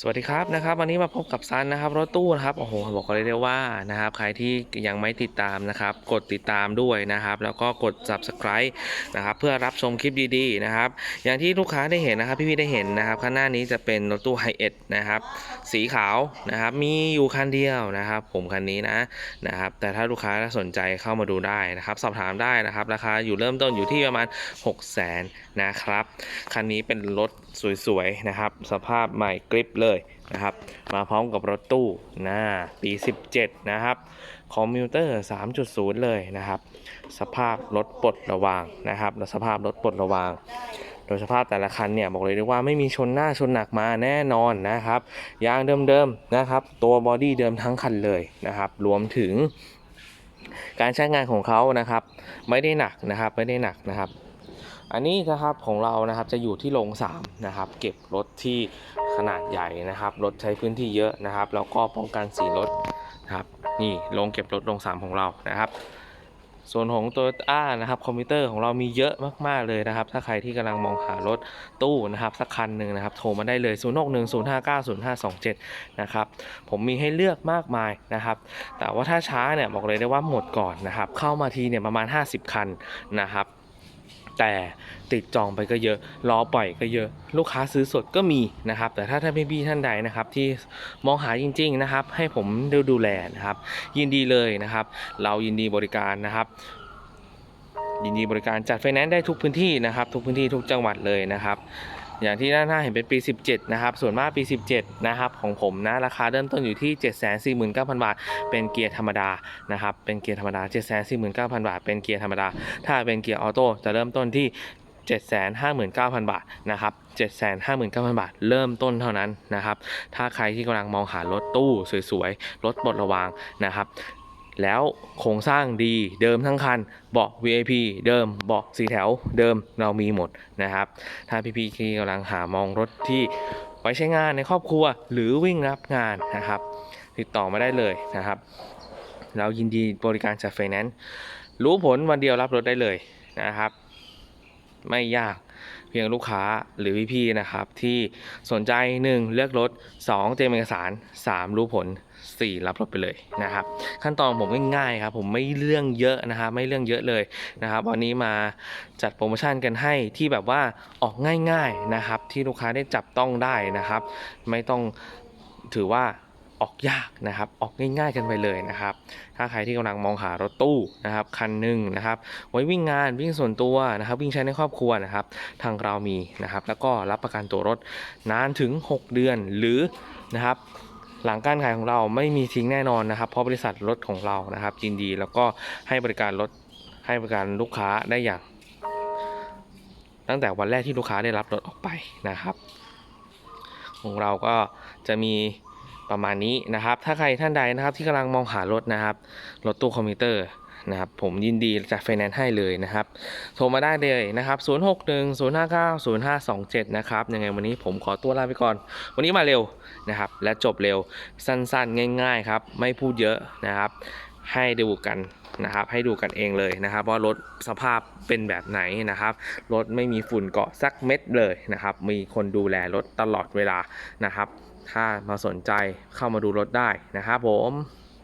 สวัสดีครับนะครับวันนี้มาพบกับซันนะครับรถตู้นะครับโอ้โหบอกเลยได้ว่านะครับใครที่ยังไม่ติดตามนะครับ กดติดตามด้วยนะครับ แล้วก็กด subscribe นะครับเพื่อรับชมคลิปดีๆนะครับ อย่างที่ลูกค้าได้เห็นนะครับ พี่ๆได้เห็นนะครับข้างหน้านี้จะเป็นรถตู้ไฮเอ็ดนะครับ สีขาวนะครับ มีอยู่คันเดียวนะครับ ผมคันนี้นะนะครับ แต่ถ้าลูกค้าสนใจเข้ามาดูได้นะครับ สอบถามได้นะครับ ราคาอยู่เริ่มต้นอยู่ที่ประมาณ 6 0 0 0 0นนะครับคันนี้เป็นรถสวยๆนะครับ สภาพใหม่กริปเลยนะครับ มาพร้อมกับรถตู้น้าปี 17 นะครับคอมพิวเตอร์ 3.0 เลยนะครับ สภาพรถปลดระวางนะครับและสภาพรถปลดระวาง โดยสภาพแต่ละคันเนี่ยบอกเลยได้ว่าไม่มีชนหน้าชนหนักมาแน่นอนนะครับยางเดิมๆนะครับ ตัวบอดี้เดิมทั้งคันเลยนะครับ รวมถึงการใช้งานของเขานะครับ ไม่ได้หนักนะครับไม่ได้หนักนะครับ อันนี้นะครับของเรานะครับจะอยู่ที่โรงสามนะครับเก็บรถที่ขนาดใหญ่นะครับรถใช้พื้นที่เยอะนะครับแล้วก็ป้องกันสีรถนะครับนี่โรงเก็บรถโรงสามของเรานะครับ ส่วนของ t o y ต้านะครับคอมพิวเตอร์ของเรามีเยอะมาก ๆ เลยนะครับ ถ้าใครที่กำลังมองหารถตู้นะครับสักคันหนึ่งนะครับ โทรมาได้เลย 0 6 1 0 5 9 0 5 2 7 นะครับผมมีให้เลือกมากมายนะครับ แต่ว่าถ้าช้าเนี่ยบอกเลยได้ว่าหมดก่อนนะครับ เข้ามาทีเนี่ยประมาณ 50 คันนะครับ แต่ติดจองไปก็เยอะ รอปล่อยก็เยอะ ลูกค้าซื้อสดก็มีนะครับ แต่ถ้าท่านพี่ๆท่านใดนะครับที่มองหาจริง ๆนะครับ ให้ผมดูดูแลนะครับ ยินดีเลยนะครับ เรายินดีบริการนะครับยินดีบริการจัดไฟแนนซ์ได้ทุกพื้นที่นะครับ ทุกพื้นที่ทุกจังหวัดเลยนะครับ อย่างที่ด้านหน้าเห็นเป็นปี 17 นะครับ ส่วนมากปี 17 นะครับของผมนะราคาเริ่มต้นอยู่ที่ 749,000 บาท เป็นเกียร์ธรรมดานะครับ เป็นเกียร์ธรรมดา 749,000 บาท เป็นเกียร์ธรรมดา ถ้าเป็นเกียร์ออโต้จะเริ่มต้นที่ 759,000 บาทนะครับ759,000 บาท เริ่มต้นเท่านั้นนะครับ ถ้าใครที่กำลังมองหารถตู้สวยๆ รถปลดระวางนะครับ แล้วโครงสร้างดีเดิมทั้งคันเบาะ VIP เดิมเบาะสีแถวเดิมเรามีหมดนะครับ ถ้าพี่ๆที่กำลังหามองรถที่ไว้ใช้งานในครอบครัว หรือวิ่งรับงานนะครับ ติดต่อมาได้เลยนะครับ เรายินดีบริการจัดไฟแนนซ์รู้ผลวันเดียวรับรถได้เลยนะครับ ไม่ยาก พียงลูกค้าหรือพี่ๆนะครับ ที่สนใจ 1 เลือกรถ 2 เตรียมเอกสาร 3 รู้ผล 4 รับรถไปเลยนะครับ ขั้นตอนผมง่ายๆครับ ผมไม่เรื่องเยอะนะครับ ไม่เรื่องเยอะเลยนะครับ วันนี้มาจัดโปรโมชั่นกันให้ที่แบบว่าออกง่าย ๆนะครับ ที่ลูกค้าได้จับต้องได้นะครับ ไม่ต้องถือว่า ออกยากนะครับ ออกง่าย ๆ กันไปเลยนะครับ ถ้าใครที่กำลังมองหารถตู้นะครับคันหนึ่งนะครับ ไว้วิ่งงานวิ่งส่วนตัวนะครับ วิ่งใช้ในครอบครัวนะครับ ทางเรามีนะครับ แล้วก็รับประกันตัวรถนานถึง 6 เดือนหรือนะครับหลังการขายของเราไม่มีทิ้งแน่นอนนะครับ เพราะบริษัทรถของเรานะครับยินดีแล้วก็ให้บริการรถให้บริการลูกค้าได้อย่าง ตั้งแต่วันแรกที่ลูกค้าได้รับรถออกไปนะครับ ของเราก็จะมี ประมาณนี้นะครับ ถ้าใครท่านใดนะครับที่กำลังมองหารถนะครับ รถตู้คอมพิวเตอร์นะครับ ผมยินดีจัดไฟแนนซ์ให้เลยนะครับ โทรมาได้เลยนะครับ 0 6 1 0 5 9 0 5 2 7 นะครับ ยังไงวันนี้ผมขอตัวลาไปก่อน วันนี้มาเร็วนะครับ และจบเร็วสั้นๆ ง่าย ๆ ครับ ไม่พูดเยอะนะครับ ให้ดูกันนะครับ ให้ดูกันเองเลยนะครับ ว่ารถสภาพเป็นแบบไหนนะครับ รถไม่มีฝุ่นเกาะสักเม็ดเลยนะครับ มีคนดูแลรถตลอดเวลานะครับ ถ้ามาสนใจเข้ามาดูรถได้นะครับผม